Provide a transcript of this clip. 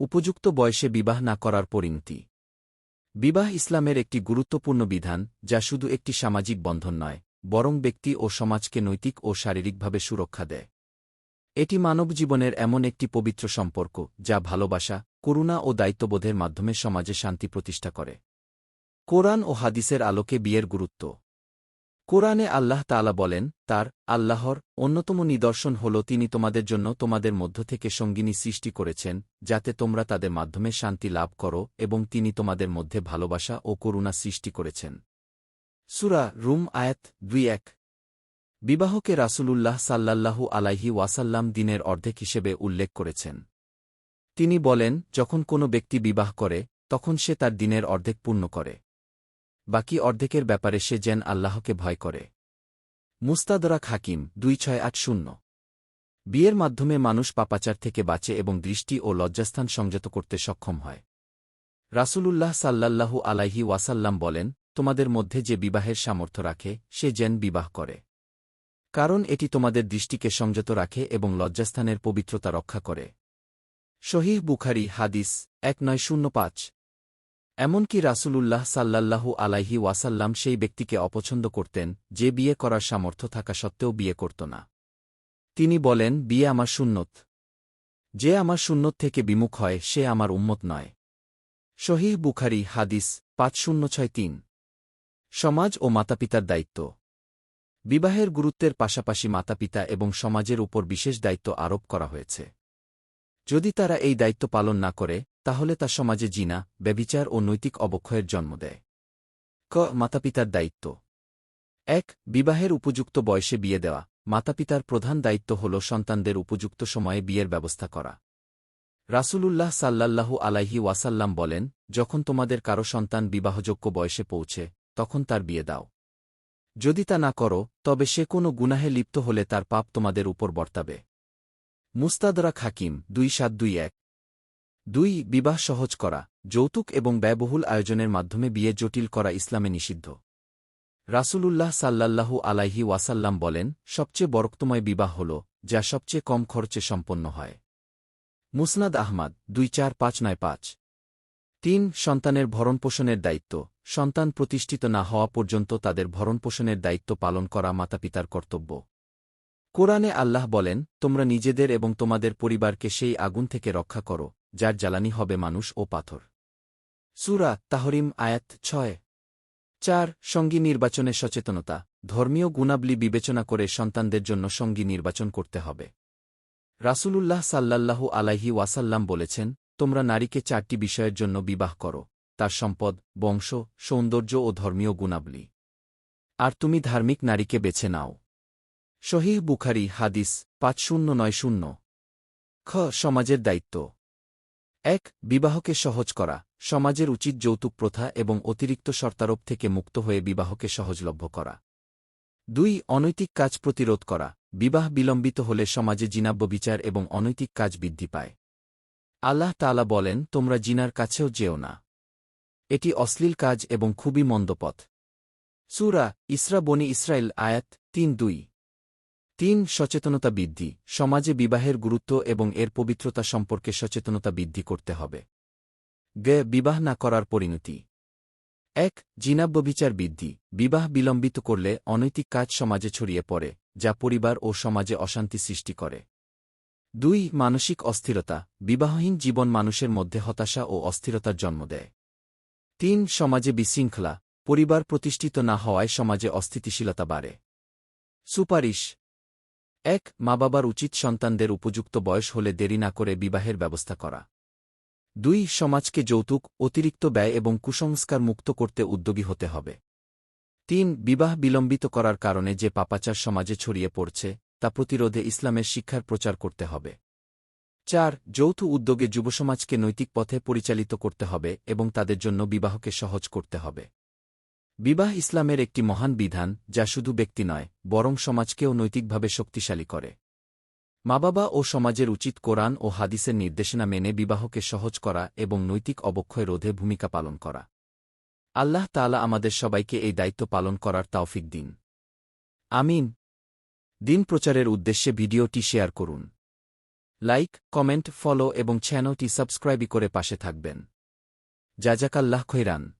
উপযুক্ত বয়সে বিবাহ না করার পরিণতি। বিবাহ ইসলামের একটি গুরুত্বপূর্ণ বিধান, যা শুধু একটি সামাজিক বন্ধন নয়, বরং ব্যক্তি ও সমাজকে নৈতিক ও শারীরিকভাবে সুরক্ষা দেয়। এটি মানব জীবনের এমন একটি পবিত্র সম্পর্ক, যা ভালোবাসা, করুণা ও দায়িত্ববোধের মাধ্যমে সমাজে শান্তি প্রতিষ্ঠা করে। কোরআন ও হাদিসের আলোকে বিয়ের গুরুত্ব। কোরআনে আল্লাহ তাআলা বলেন, তার আল্লাহর অন্যতম নিদর্শন হল তিনি তোমাদের জন্য তোমাদের মধ্য থেকে সঙ্গিনী সৃষ্টি করেছেন, যাতে তোমরা তাদের মাধ্যমে শান্তি লাভ করো এবং তিনি তোমাদের মধ্যে ভালোবাসা ও করুণা সৃষ্টি করেছেন। সুরা রুম আয়াত দুই এক। বিবাহকে রাসূলুল্লাহ সাল্লাল্লাহু আলাইহি ওয়াসাল্লাম দিনের অর্ধেক হিসেবে উল্লেখ করেছেন। তিনি বলেন, যখন কোনো ব্যক্তি বিবাহ করে, তখন সে তার দিনের অর্ধেক পূর্ণ করে। বাকি অর্ধেকের ব্যাপারে সে যেন আল্লাহকে ভয় করে। মুস্তাদরাক হাকিম, দুই ছয় আট শূন্য। বিয়ের মাধ্যমে মানুষ পাপাচার থেকে বাঁচে এবং দৃষ্টি ও লজ্জাস্থান সংযত করতে সক্ষম হয়। রাসূলুল্লাহ সাল্লাল্লাহু আলাইহি ওয়াসাল্লাম বলেন, তোমাদের মধ্যে যে বিবাহের সামর্থ্য রাখে, সে যেন বিবাহ করে। কারণ এটি তোমাদের দৃষ্টিকে সংযত রাখে এবং লজ্জাস্থানের পবিত্রতা রক্ষা করে। শহীহ বুখারি, হাদিস, এক নয় শূন্য পাঁচ। এমনকি রাসূলুল্লাহ সাল্লাল্লাহু আলাইহি ওয়াসাল্লাম সেই ব্যক্তিকে অপছন্দ করতেন, যে বিয়ে করার সামর্থ্য থাকা সত্ত্বেও বিয়ে করত না। তিনি বলেন, বিয়ে আমার সুন্নত। যে আমার সুন্নত থেকে বিমুখ হয়, সে আমার উম্মত নয়। শহীহ বুখারি, হাদিস পাঁচ শূন্য ছয় তিন। সমাজ ও মাতাপিতার দায়িত্ব। বিবাহের গুরুত্বের পাশাপাশি মাতাপিতা এবং সমাজের উপর বিশেষ দায়িত্ব আরোপ করা হয়েছে। যদি তারা এই দায়িত্ব পালন না করে তাহলে তা সমাজে জিনা, ব্যবিচার ও নৈতিক অবক্ষয়ের জন্ম দেয়। ক. মাতাপিতার দায়িত্ব। এক, বিবাহের উপযুক্ত বয়সে বিয়ে দেওয়া। মাতাপিতার প্রধান দায়িত্ব হল সন্তানদের উপযুক্ত সময়ে বিয়ের ব্যবস্থা করা। রাসূলুল্লাহ সাল্লাল্লাহু আলাইহি ওয়াসাল্লাম বলেন, যখন তোমাদের কারও সন্তান বিবাহযোগ্য বয়সে পৌঁছে, তখন তার বিয়ে দাও। যদি তা না করো, তবে সে কোনো গুনাহে লিপ্ত হলে তার পাপ তোমাদের উপর বর্তাবে। মুস্তাদরা খাকিম দুই সাত দুই এক। দুই, বিবাহ সহজ করা, যৌতুক এবং ব্যয়বহুল আয়োজনের মাধ্যমে বিয়ে জটিল করা ইসলামে নিষিদ্ধ। রাসূলুল্লাহ সাল্লাল্লাহু আলাইহি ওয়াসাল্লাম বলেন, সবচেয়ে বরক্তময় বিবাহ হল, যা সবচেয়ে কম খরচে সম্পন্ন হয়। মুসনাদ আহমাদ, দুই চার পাঁচ নয় পাঁচ। তিন, সন্তানের ভরণপোষণের দায়িত্ব, সন্তান প্রতিষ্ঠিত না হওয়া পর্যন্ত তাদের ভরণপোষণের দায়িত্ব পালন করা মাতাপিতার কর্তব্য। কোরআনে আল্লাহ বলেন, তোমরা নিজেদের এবং তোমাদের পরিবারকে সেই আগুন থেকে রক্ষা করো যার জ্বালানি হবে মানুষ ও পাথর। সুরা তাহরিম আয়াত ছয়। চার, সঙ্গী নির্বাচনে সচেতনতা। ধর্মীয় গুণাবলী বিবেচনা করে সন্তানদের জন্য সঙ্গী নির্বাচন করতে হবে। রাসূলুল্লাহ সাল্লাল্লাহু আলাইহি ওয়াসাল্লাম বলেছেন, তোমরা নারীকে চারটি বিষয়ের জন্য বিবাহ করো। তার সম্পদ, বংশ, সৌন্দর্য ও ধর্মীয় গুণাবলী। আর তুমি ধার্মিক নারীকে বেছে নাও। শহীহ বুখারি হাদিস পাঁচ শূন্য নয় শূন্য। খ, সমাজের দায়িত্ব। এক, বিবাহকে সহজ করা, সমাজের উচিত যৌতুক প্রথা এবং অতিরিক্ত শর্তারোপ থেকে মুক্ত হয়ে বিবাহকে সহজলভ্য করা। দুই, অনৈতিক কাজ প্রতিরোধ করা, বিবাহ বিলম্বিত হলে সমাজে জিনাব্য বিচার এবং অনৈতিক কাজ বৃদ্ধি পায়। আল্লাহ তালা বলেন, তোমরা জিনার কাছেও যেও না। এটি অশ্লীল কাজ এবং খুবই মন্দপথ সুরা ইসরা বনি ইসরায়েল আয়াত তিন দুই। তিন, সচেতনতা বৃদ্ধি, সমাজে বিবাহের গুরুত্ব এবং এর পবিত্রতা সম্পর্কে সচেতনতা বৃদ্ধি করতে হবে। গে, বিবাহ না করার পরিণতি। এক জিনাব্যবিচার বৃদ্ধি, বিবাহ বিলম্বিত করলে অনৈতিক কাজ সমাজে ছড়িয়ে পড়ে, যা পরিবার ও সমাজে অশান্তি সৃষ্টি করে। দুই, মানসিক অস্থিরতা, বিবাহহীন জীবন মানুষের মধ্যে হতাশা ও অস্থিরতার জন্ম দেয়। তিন, সমাজে বিশৃঙ্খলা, পরিবার প্রতিষ্ঠিত না হওয়ায় সমাজে অস্থিতিশীলতা বাড়ে। সুপারিশ এক মা বাবার উচিত সন্তানদের উপযুক্ত বয়স হলে দেরি না করে বিবাহের ব্যবস্থা করা। দুই, সমাজকে যৌতুক, অতিরিক্ত ব্যয় এবং কুসংস্কার মুক্ত করতে উদ্যোগী হতে হবে। তিন, বিবাহ বিলম্বিত করার কারণে যে পাপাচার সমাজে ছড়িয়ে পড়ছে, তা প্রতিরোধে ইসলামের শিক্ষার প্রচার করতে হবে। চার, যৌথ উদ্যোগে যুবসমাজকে নৈতিক পথে পরিচালিত করতে হবে এবং তাদের জন্য বিবাহকে সহজ করতে হবে। বিবাহ ইসলামের একটি মহান বিধান, যা শুধু ব্যক্তি নয়, বরং সমাজকেও নৈতিকভাবে শক্তিশালী করে। মা বাবা ও সমাজের উচিত কোরআন ও হাদিসের নির্দেশনা মেনে বিবাহকে সহজ করা এবং নৈতিক অবক্ষয় রোধে ভূমিকা পালন করা। আল্লাহ তালা আমাদের সবাইকে এই দায়িত্ব পালন করার তাওফিক দিন। আমিন। দিন প্রচারের উদ্দেশ্যে ভিডিওটি শেয়ার করুন। লাইক, কমেন্ট, ফলো এবং চ্যানেলটি সাবস্ক্রাইবই করে পাশে থাকবেন। জাজাকাল্লাহ খৈরান।